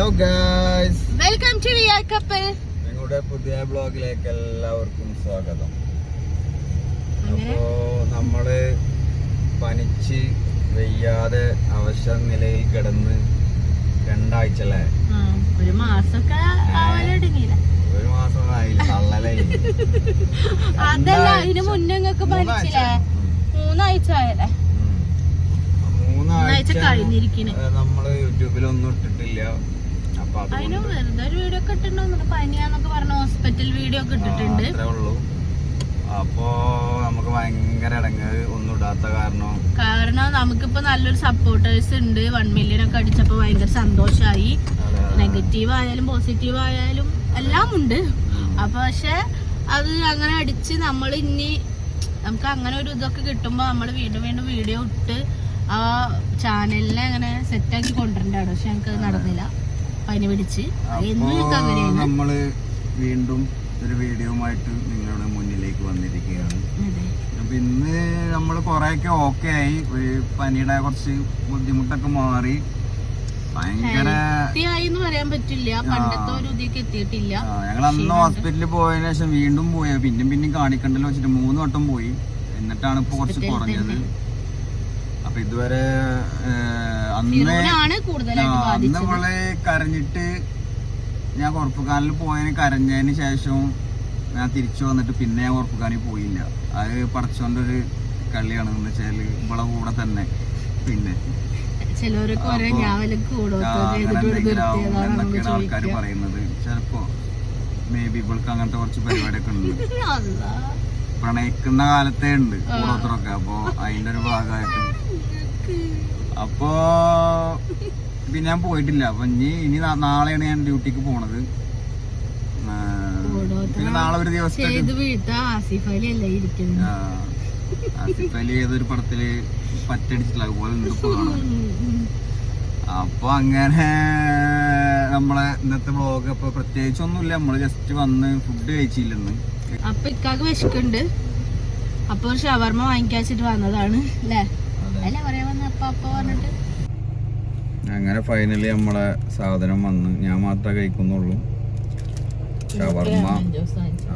Hello guys welcome to couple നിങ്ങളുടെ പുതിയ ബ്ലോഗിലേക്ക് എല്ലാവർക്കും സ്വാഗതം. അപ്പോ നമ്മൾ പനിച്ച് വെയ്യാതെ അവശ നിലയിൽ കിടന്ന് രണ്ടാഴ്ച അല്ലേ? ഒരു മാസമൊക്കെ ഒരു മാസം ആയില്ല തള്ളലേ. അതല്ല അതിന് മുന്നേ നിങ്ങൾക്ക് പനിച്ചില്ലേ? മൂന്നാഴ്ച. ആയല്ലേ? മൂന്നാഴ്ച കഴിഞ്ഞിരിക്കണ്. യൂട്യൂബിൽ നമ്മൾ യൂട്യൂബിലൊന്നും ഇട്ടിട്ടില്ല. അപ്പൊ അതിന് വെറുതെ ഒരു വീഡിയോ ഒക്കെ ഇട്ടിട്ടുണ്ടോ പനിയാന്നൊക്കെ പറഞ്ഞ ഹോസ്പിറ്റൽ വീഡിയോ ഒക്കെ ഇട്ടിട്ടുണ്ട്. അപ്പോ നമുക്ക് ഭയങ്കര ഇടങ്ങ് ഒന്നും ഇടാത്ത കാരണം കാരണം നമുക്കിപ്പോ നല്ലൊരു സപ്പോർട്ടേഴ്സ് ഉണ്ട്. വൺ മില്യൺ ഒക്കെ അടിച്ചപ്പോ ഭയങ്കര സന്തോഷായി. നെഗറ്റീവ് ആയാലും പോസിറ്റീവ് ആയാലും എല്ലാം ഉണ്ട്. അപ്പൊ പക്ഷെ അത് അങ്ങനെ അടിച്ച് നമ്മൾ ഇനി നമുക്ക് അങ്ങനെ ഒരു ഇതൊക്കെ കിട്ടുമ്പോ നമ്മൾ വീണ്ടും വീണ്ടും വീഡിയോ ഇട്ട് ആ ചാനലിനെ അങ്ങനെ സെറ്റാക്കി കൊണ്ടുവരണ്ടാണ് പക്ഷെ ഞങ്ങൾക്ക് നടന്നില്ല. പനി പിടിച്ച്. നമ്മൾ വീണ്ടും ഒരു വീഡിയോയുമായിട്ട് നിങ്ങളുടെ മുന്നിലേക്ക് വന്നിരിക്കുകയാണ്. അപ്പൊ ഇന്ന് നമ്മൾ കുറെയൊക്കെ ഓക്കെ ആയി. ഒരു പനിയുടെ കുറച്ച് ബുദ്ധിമുട്ടൊക്കെ മാറി. ഭയങ്കര പറയാൻ പറ്റില്ല. പണ്ടത്തെ ഒരു ഇതിലേക്ക് എത്തിയിട്ടില്ല. ഞങ്ങൾ അന്ന് ഹോസ്പിറ്റലിൽ പോയതിനു ശേഷം വീണ്ടും പോയ. പിന്നെയും പിന്നെയും കാണിക്കണ്ടല്ലോ വെച്ചിട്ട് മൂന്ന് വട്ടം പോയി. എന്നിട്ടാണ് ഇപ്പൊ കുറച്ച് കുറഞ്ഞത്. അപ്പൊ ഇതുവരെ അന്ന് അന്ന് നമ്മളെ കരഞ്ഞിട്ട് ഞാൻ കുറപ്പുകാനിൽ പോയതിന് കരഞ്ഞതിന് ശേഷം ഞാൻ തിരിച്ചു വന്നിട്ട് പിന്നെ ഞാൻ കുറപ്പുകാലിൽ പോയില്ല. അത് പടച്ചോണ്ടൊരു കളിയാണ് എന്ന് വെച്ചാൽ ഇവളെ കൂടെ തന്നെ പിന്നെ. ആൾക്കാര് ഇവിടെ ആൾക്കാർ പറയുന്നത്. ചിലപ്പോ മേ ബി ഇവൾക്ക് അങ്ങനത്തെ കുറച്ച് പരിപാടിയൊക്കെ ഉണ്ട്. പ്രണയിക്കുന്ന കാലത്തേ ഉണ്ട് ഓരോരുത്തരൊക്കെ അപ്പൊ അതിന്റെ ഒരു ഭാഗമായിട്ട് അപ്പോ പിന്നെ ഞാൻ പോയിട്ടില്ല. അപ്പൊ ഇനി ഇനി നാളെയാണ് ഞാൻ ഡ്യൂട്ടിക്ക് പോണത്. പിന്നെ നാളെ ഒരു ദിവസം ആസിഫ് അലി ഏതൊരു പടത്തിൽ പറ്റടിച്ചിട്ടുള്ള അതുപോലെ അപ്പൊ അങ്ങനെ നമ്മളെ ഇന്നത്തെ ബ്ലോഗ് അപ്പൊ പ്രത്യേകിച്ച് ഒന്നുമില്ല നമ്മൾ ജസ്റ്റ് വന്ന് ഫുഡ് കഴിച്ചില്ലെന്ന് അപ്പൊ ഇക്കാക്ക് വിശക്കുണ്ട്. അപ്പൊ ഷവർമ ഷവർമ്മ വാങ്ങിക്കാച്ചിട്ട് വന്നതാണ് അല്ലേ? അല്ല പറയാൻ വന്ന അപ്പ അപ്പ പറഞ്ഞിട്ട്. അങ്ങനെ ഫൈനലി നമ്മളെ സാധനം വന്ന്. ഞാൻ മാത്രമേ കഴിക്കുന്നുള്ളൂ. ഷവർമ്മ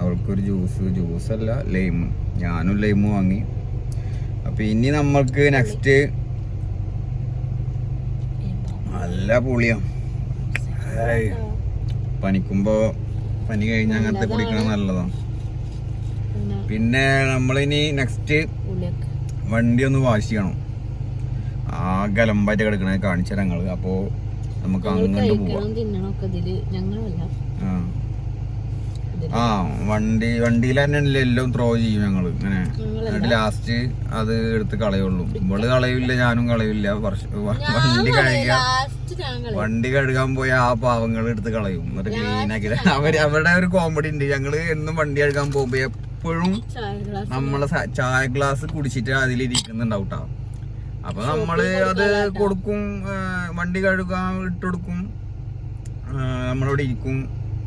അവൾക്കൊരു ജ്യൂസ് ജ്യൂസ് അല്ല ലൈം ഞാനും ലൈമും വാങ്ങി. അപ്പൊ ഇനി നമ്മൾക്ക് നെക്സ്റ്റ് നല്ല പുളിയാ. പനിക്കുമ്പോ പനി കഴിഞ്ഞ അങ്ങനത്തെ കുടിക്കണം നല്ലതാ പിന്നെ നമ്മളിനി നെക്സ്റ്റ് വണ്ടി ഒന്ന് വാഷ് ചെയ്യണം. ആകെ അലമ്പായിട്ട് കിടക്കണേ കാണിച്ചു ഞങ്ങൾ. അപ്പോ നമുക്ക് അങ്ങോട്ട് പോവാം. ആ. വണ്ടി വണ്ടിയിൽ തന്നെ എല്ലാം ത്രോ ചെയ്യും ഞങ്ങൾ. ഇങ്ങനെ. എന്നിട്ട് ലാസ്റ്റ് അത് എടുത്ത് കളയുള്ളൂ. ഇവൾ കളയില്ല ഞാനും കളയില്ല. വണ്ടി ഞങ്ങൾ വണ്ടി കഴുകാൻ പോയ ആ പാവങ്ങൾ എടുത്ത് കളയും. എന്നിട്ട് ക്ലീനാക്കി അവർ അവരുടെ ഒരു കോമഡി ഉണ്ട്. ഞങ്ങൾ എന്നും വണ്ടി കഴുകാൻ പോകുമ്പോ എപ്പോഴും നമ്മളെ ചായ ഗ്ലാസ് കുടിച്ചിട്ട് അതിലിരിക്കുന്നുണ്ടാവും ട്ടോ. അപ്പൊ നമ്മൾ അത് കൊടുക്കും വണ്ടി കഴുകാൻ ഇട്ടുകൊടുക്കും കൊടുക്കും നമ്മളവിടെ ഇരിക്കും.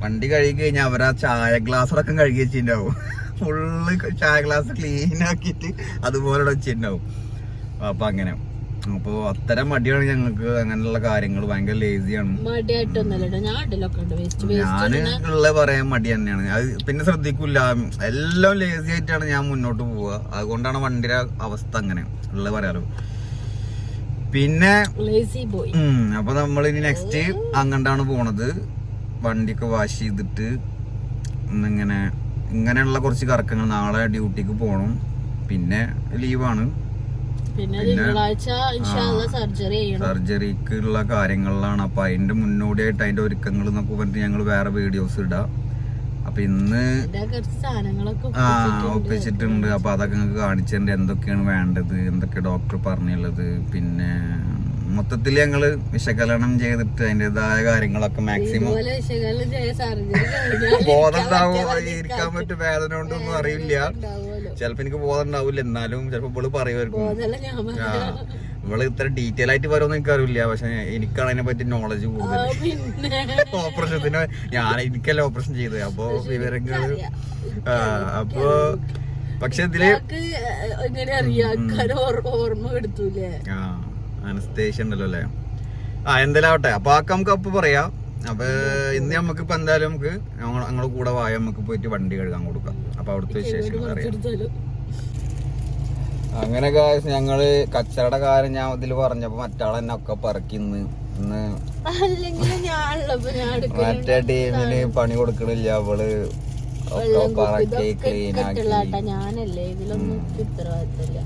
വണ്ടി കഴുകി കഴിഞ്ഞാൽ അവരാ ചായ ഗ്ലാസ് അടക്കം കഴുകി വെച്ചിട്ടുണ്ടാവും. ഫുള്ള് ചായ ഗ്ലാസ് ക്ലീൻ ആക്കിയിട്ട് അതുപോലെ വെച്ചിട്ടുണ്ടാവും. അപ്പൊ അങ്ങനെ. അപ്പൊ അത്തരം മടിയാണ് ഞങ്ങൾക്ക് അങ്ങനെയുള്ള കാര്യങ്ങൾ. ഭയങ്കര ലേസിയാണ് ഞാൻ ഉള്ള പറയാൻ മടി തന്നെയാണ്. അത് പിന്നെ ശ്രദ്ധിക്കൂല. എല്ലാം ലേസി ആയിട്ടാണ് ഞാൻ മുന്നോട്ട് പോവുക. അതുകൊണ്ടാണ് വണ്ടിയുടെ അവസ്ഥ അങ്ങനെ ഉള്ള പറയാലോ പിന്നെ അപ്പൊ നമ്മൾ ഇനി നെക്സ്റ്റ് അങ്ങണ്ടാണ് പോണത്. വണ്ടിയൊക്കെ വാഷ് ചെയ്തിട്ട് ഇന്നിങ്ങനെ ഇങ്ങനെയുള്ള കുറച്ച് കറക്കങ്ങൾ നാളെ ഡ്യൂട്ടിക്ക് പോകണം പിന്നെ ലീവാണ് പിന്നെ തിങ്കളാഴ്ച ഇൻഷാല്ല സർജറി ചെയ്യണം. സർജറിക്ക് ഉള്ള കാര്യങ്ങളിലാണ്. അപ്പൊ അതിന്റെ മുന്നോടിയായിട്ട് അതിന്റെ ഒരുക്കങ്ങൾ എന്നൊക്കെ പറഞ്ഞിട്ട് ഞങ്ങൾ വേറെ വീഡിയോസ് ഇടാം. അപ്പൊ ഇന്ന് ആ ഒപ്പിച്ചിട്ടുണ്ട്. അപ്പൊ അതൊക്കെ നിങ്ങൾക്ക് കാണിച്ചിട്ടുണ്ട് എന്തൊക്കെയാണ് വേണ്ടത്? എന്തൊക്കെ ഡോക്ടർ പറഞ്ഞുള്ളത്? പിന്നെ മൊത്തത്തിൽ ഞങ്ങൾ വിശകലനം ചെയ്തിട്ട് അതിന്റെതായ കാര്യങ്ങളൊക്കെ മാക്സിമം ബോധം ഉണ്ടാവോ? ഇരിക്കാൻ പറ്റും വേദന കൊണ്ടൊന്നും അറിയില്ല. ചിലപ്പോ എനിക്ക് ബോധം ഉണ്ടാവില്ല. എന്നാലും ചിലപ്പോ ഇവൾ പറയുമായിരിക്കും. ഇവൾ ഇത്ര ഡീറ്റെയിൽ ആയിട്ട് വരുമെന്ന് എനിക്കറിയില്ല. പക്ഷെ എനിക്കാണ് അതിനെ പറ്റി നോളജ് കൂടുതൽ ഓപ്പറേഷത്തിന് ഞാൻ എനിക്കല്ല ഓപ്പറേഷൻ ചെയ്തത്. അപ്പൊ വിവരങ്ങൾ അപ്പൊ പക്ഷെ ഇതിൽ അനസ്തേഷ്യ ഉണ്ടല്ലോ അല്ലേ? ആ എന്തായാലും ആവട്ടെ. അപ്പൊ ആ നമുക്ക് അപ്പൊ പറയാം. അപ്പൊ ഇന്ന് നമുക്ക് ഇപ്പൊ എന്തായാലും നമുക്ക് അങ്ങോട്ട് ഞങ്ങളുടെ കൂടെ വായ നമുക്ക് പോയിട്ട് വണ്ടി കഴുകാൻ കൊടുക്കാം. അപ്പൊ അവിടുത്തെ വിശേഷങ്ങൾ അറിയാം. അങ്ങനെ guys ഞങ്ങൾ കച്ചറയുടെ കാര്യം ഞാൻ ഇതിൽ പറഞ്ഞപ്പോ മറ്റാളെ ഒക്കെ പറക്കിന്ന് ഇന്ന് മറ്റേ ടീമിന് പണി കൊടുക്കണില്ല അവൾ പറക്കി ക്ലീൻ ആക്കി. എടുക്കലാട്ടാ ഞാനല്ലേ ഇതിലൊന്നും ഉത്തരവാദിത്തമില്ല.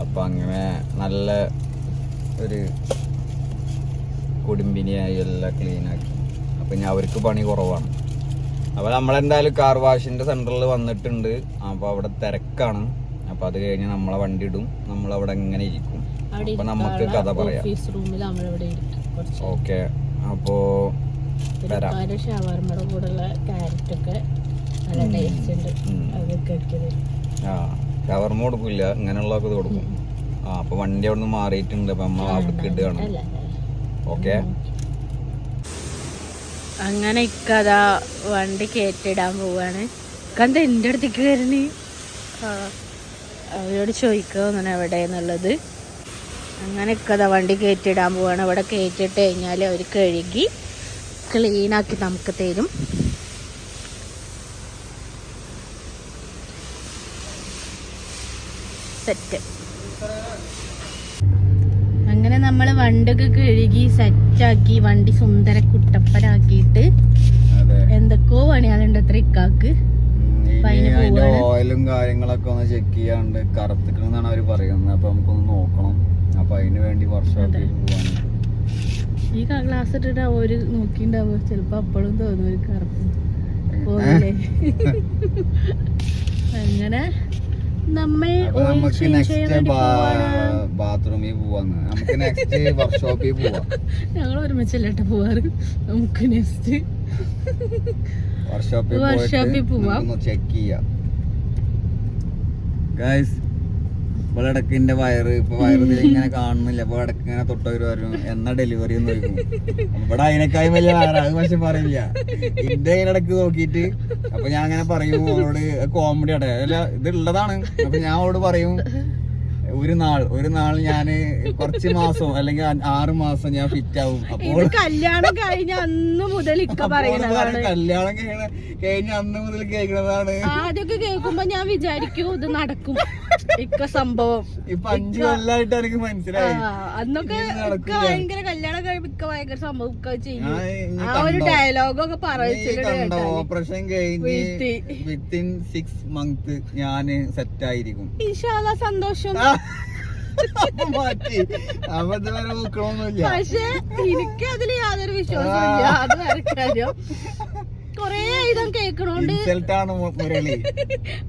അപ്പൊ അങ്ങനെ നല്ല ഒരു കുടുംബിനിയായി എല്ലാം ക്ലീൻ ആക്കി. അപ്പൊ ഞാൻ അവർക്ക് പണി കുറവാണ്. അപ്പൊ നമ്മളെന്തായാലും കാർ വാഷിന്റെ സെന്ററിൽ വന്നിട്ടുണ്ട്. അപ്പൊ അവിടെ തിരക്കാണ്. അപ്പൊ അത് കഴിഞ്ഞ് നമ്മളെ വണ്ടി ഇടും. നമ്മൾ അവിടെ എങ്ങനെ ഇരിക്കും. അവിടെ അപ്പൊ നമുക്ക് കഥ പറയാം. ഓക്കെ. അപ്പോ വരാം. ഷവർമ്മയുടെ കൂടെയുള്ള ക്യാരറ്റ് ഒക്കെ നല്ല ടേസ്റ്റ് ഉണ്ട്. അതൊക്കെ ആ കൊടുക്കില്ല. ഇങ്ങനെയുള്ളതൊക്കെ കൊടുക്കും. ആ അപ്പൊ വണ്ടി അവിടെ നിന്ന് മാറിയിട്ടുണ്ട്. അപ്പൊ നമ്മൾ അവിടേക്ക് ഇടുകയാണ്. കാണും ഓക്കെ. അങ്ങനെ ഇക്കഥ വണ്ടി കയറ്റിടാൻ പോവാണ്. കണ്ട എന്റെ അടുത്തേക്ക് വരണേ? അവരോട് ചോദിക്കുമെന്നാണ് എവിടെ എന്നുള്ളത് അങ്ങനെയൊക്കെ അതാ വണ്ടി കയറ്റിടാൻ പോവാണ്. അവിടെ കയറ്റിട്ട് കഴിഞ്ഞാൽ അവർ കഴുകി ക്ലീനാക്കി നമുക്ക് തരും. സെറ്റ് അങ്ങനെ നമ്മൾ വണ്ടൊക്കെ കഴുകി സെറ്റാക്കി വണ്ടി സുന്ദര കുട്ടപ്പനാക്കിയിട്ട് എന്തൊക്കെയോ പണിയാളുണ്ട് അത്ര ഇക്കാക്ക്. അതിന്റെ. ഓയിലും കാര്യങ്ങളൊക്കെ ഒന്ന് ചെക്ക് ചെയ്യാണ്ട് കറുത്തിക്കണെന്നാണ് അവർ പറയുന്നത്. അപ്പൊ നമുക്കൊന്ന് നോക്കണം. അപ്പൊ അതിന് വേണ്ടി വർഷോപ്പിൽ പോവാണ്. ഈ ഗ്ലാസ് ഇട്ടിട്ട് ഒരു നോക്കിണ്ടാവുക ചിലപ്പോ അപ്പോഴും തോന്നും ഒരു കറുപ്പ്. അങ്ങനെ നമ്മൾ അപ്പൊ ഓയിൽ നമുക്ക് ചേഞ്ച് ചെയ്യാൻ നെക്സ്റ്റ് വേണ്ടി പോവാണ്. ബാത്റൂമിൽ പോവാന്ന്. നമുക്ക് നെക്സ്റ്റ് വർക്ക്ഷോപ്പിൽ പോവാം. ഞങ്ങൾ ഒരുമിച്ചല്ലേട്ട് പോവാറ്? നമുക്ക് നെക്സ്റ്റ് വർക്ക്ഷോപ്പിൽ വർക്ക്ഷോപ്പിൽ പോവാം. ചെക്ക് ചെയ്യാം. ഗൈസ് ഇടയ്ക്ക് എന്റെ വയറ് ഇപ്പൊ വയറ് ഇങ്ങനെ കാണുന്നില്ല. ഇപ്പൊ ഇടയ്ക്ക് ഇങ്ങനെ തൊട്ടവര് വരും എന്നാ ഡെലിവറി എന്ന് ചോദിക്കും? ഇവിടെ അതിനേക്കാളും വലിയ വയറ് അത് പക്ഷെ പറയില്ല. എന്റെ ഇടയ്ക്ക് നോക്കിയിട്ട് അപ്പൊ ഞാൻ അങ്ങനെ പറയും അവളോട് കോമഡി അടയാ അല്ല ഇത് ഉള്ളതാണ്. അപ്പൊ ഞാൻ അവളോട് പറയും ഒരു നാൾ ഒരു നാൾ ഞാൻ കുറച്ച് മാസം അല്ലെങ്കിൽ ആറ് മാസം ഞാൻ ഫിറ്റ് ആവും. അപ്പോൾ കല്യാണം കഴിഞ്ഞ അന്ന് മുതൽ ഇക്ക പറയുന്നതാണ്. കല്യാണം കഴിഞ്ഞ അന്ന് മുതൽ കേൾക്കുന്നതാണ്. ആദ്യമൊക്കെ കേൾക്കുമ്പോ ഞാൻ വിചാരിക്കും ഇത് നടക്കും. ഇക്ക സംഭവം. ഇപ്പൊ അഞ്ചു കൊല്ലായിട്ട് എനിക്ക് മനസ്സിലായി. അന്നൊക്കെ ഇക്ക ഭയങ്കര കല്യാണം കഴിഞ്ഞ ഇക്ക ഭയങ്കര സംഭവം ഇക്ക ചെയ്യും. ഞാൻ ആ ഒരു ഡയലോഗൊക്കെ പറയിച്ചിട്ടുണ്ട് ഓപ്പറേഷൻ കഴിഞ്ഞ് വിത്തിൻ സിക്സ് മന്ത് ഞാൻ സെറ്റ് ആയിരിക്കും. ഇൻഷാല്ലാ സന്തോഷം. മാറ്റി. അപ്പൊ ഇതുവരെ നോക്കണമൊന്നുമില്ല പക്ഷെ എനിക്ക് അതിൽ യാതൊരു വിശ്വാസമില്ല അത് വേറെ കാര്യം. കൊറേ ആയി ഞാൻ കേക്കണോണ്ട്.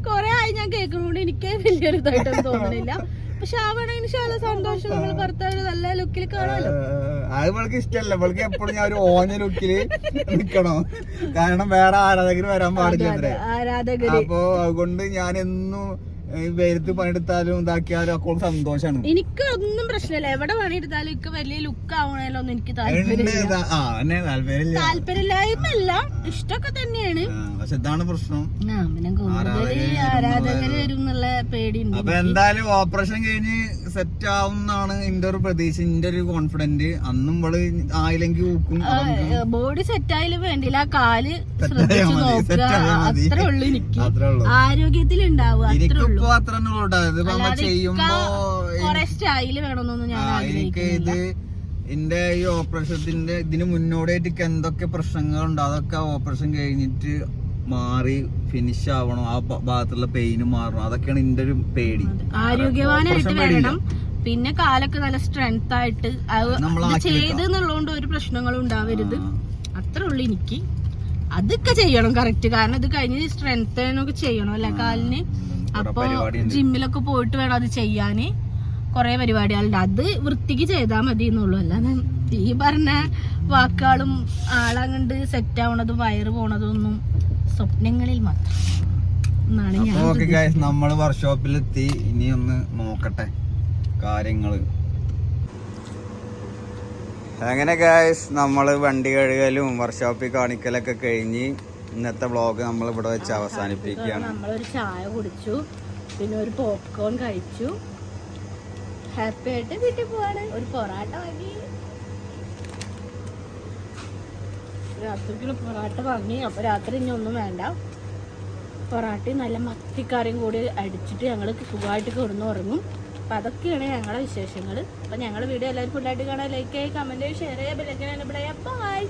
കൊറേ ആയി ഞാൻ കേക്കണോണ്ട് എനിക്ക് വലിയൊരു ഇതായിട്ടൊന്നും തോന്നണില്ല. പക്ഷെ ആവണ ഇൻഷാല്ല സന്തോഷം നമ്മൾ ഭർത്താവ് നല്ല ലുക്കിൽ കാണാലോ അത് ഇവൾക്ക് ഇഷ്ടല്ല ഇവൾക്ക് എപ്പോഴും ഞാൻ ഒരു ഓഞ്ഞ ലുക്കിൽ നിക്കണോ? കാരണം വേറെ ആരാധകർ വരാൻ പാടില്ല അത്രേ അപ്പോ അതുകൊണ്ട് ഞാൻ എന്നും വെയിലത്ത് പണിയെടുത്താലും ഇതാക്കിയാലും അപ്പോൾ സന്തോഷാണ്. എനിക്ക് ഒന്നും പ്രശ്നമില്ല. എവിടെ പണിയെടുത്താലും ഇക്ക് വലിയ ലുക്ക് ആവണല്ലോ ഒന്നും എനിക്ക് താല്പര്യം താല്പര്യമില്ല. ഇതാ- ആ എന്നെ താല്പര്യമില്ല. താല്പര്യമില്ലായ്മല്ല ഇഷ്ടമൊക്കെ തന്നെയാണ്. പക്ഷെ ഇതാണ് പ്രശ്നം. ആരാധകര് വരും എന്നുള്ള പേടിയുണ്ട്. അപ്പൊ എന്തായാലും ഓപ്പറേഷൻ കഴിഞ്ഞ് സെറ്റ് ആവുന്നാണ് എന്റെ ഒരു പ്രതീക്ഷ എന്റെ ഒരു കോൺഫിഡന്റ് അന്നും ഇവൾ ആയില്ലെങ്കിൽ ഊക്കും. ബോഡി സെറ്റ് ആയാലും വേണ്ടില്ല. ആ കാൽ ശ്രദ്ധിച്ചു നോക്കുക. അത്രേ ഉള്ളു എനിക്ക്. ഉണ്ടാവുക അത്രേ ഉള്ളൂ. അത്ര ചെയ്യുമ്പോ കൊറേ സ്റ്റൈൽ വേണമെന്നൊന്നും ഞാൻ എനിക്ക് ഇത് എന്റെ ഈ ഓപ്പറേഷത്തിന്റെ ഇതിന് മുന്നോടിയായിട്ട് എന്തൊക്കെ പ്രശ്നങ്ങളുണ്ട്? അതൊക്കെ ഓപ്പറേഷൻ കഴിഞ്ഞിട്ട് മാറി ഫിനിഷ് ആവണം? ആ ഭാഗത്തുള്ള പെയിന് മാറണം? അതൊക്കെയാണ് എന്റെ ഒരു പേടി. ആരോഗ്യവാനായിട്ട് വരണം പിന്നെ കാലൊക്കെ നല്ല സ്ട്രെങ്ത് ആയിട്ട് ചെയ്ത് എന്നുള്ളതുകൊണ്ട് ഒരു പ്രശ്നങ്ങളും ഉണ്ടാവരുത്. അത്രേ ഉള്ളു എനിക്ക്. അതൊക്കെ ചെയ്യണം കറക്റ്റ് കാരണം ഇത് കഴിഞ്ഞ് സ്ട്രെങ്ത് ചെയ്യണം അല്ലെ? കാലിന് അപ്പൊ. ജിമ്മിലൊക്കെ പോയിട്ട് വേണം അത് ചെയ്യാന്. കൊറേ പരിപാടികളുണ്ട്. അത് വൃത്തിക്ക് ചെയ്താൽ മതി എന്നുള്ളൂ അല്ലാതെ ഈ പറഞ്ഞ വാക്കുകളും ആളങ്ങണ്ട് സെറ്റ് ആവണതും വയറ് ഒന്നും സ്വപ്നങ്ങളിൽ മാത്രം. എന്നാണ് ഞാൻ നമ്മൾ വർക്ക്ഷോപ്പിലെത്തി ഇനി ഒന്ന് നോക്കട്ടെ കാര്യങ്ങൾ. അങ്ങനെ ഗായസ് നമ്മൾ വണ്ടി കഴുകലും വർക്ക്ഷോപ്പിൽ കാണിക്കലൊക്കെ കഴിഞ്ഞ് ഇന്നത്തെ വ്ളോഗ് നമ്മൾ ഇവിടെ വെച്ച് അവസാനിപ്പിക്കുകയാണ്. നമ്മളൊരു ചായ കുടിച്ചു. പിന്നെ ഒരു പോപ്കോൺ കഴിച്ചു. ഹാപ്പി ആയിട്ട് വീട്ടിൽ പോവാണ്. ഒരു പൊറാട്ട വാങ്ങി. രാത്രിക്കുള്ള പൊറാട്ട വാങ്ങി. അപ്പോൾ രാത്രി ഇനി ഒന്നും വേണ്ട. പൊറാട്ടയും നല്ല മത്തിക്കറിയും കൂടി അടിച്ചിട്ട് ഞങ്ങൾ സുഖമായിട്ട് കിടന്ന് ഉറങ്ങും. അപ്പം അതൊക്കെയാണ് ഞങ്ങളുടെ വിശേഷങ്ങൾ അപ്പം ഞങ്ങളുടെ വീഡിയോ എല്ലാവരും ഫുള്ളായിട്ട് കാണാൻ ലൈക്ക് ചെയ്യുക കമന്റ് ചെയ്യുക ഷെയർ ബെല്ലൈക്കൻ ബൈ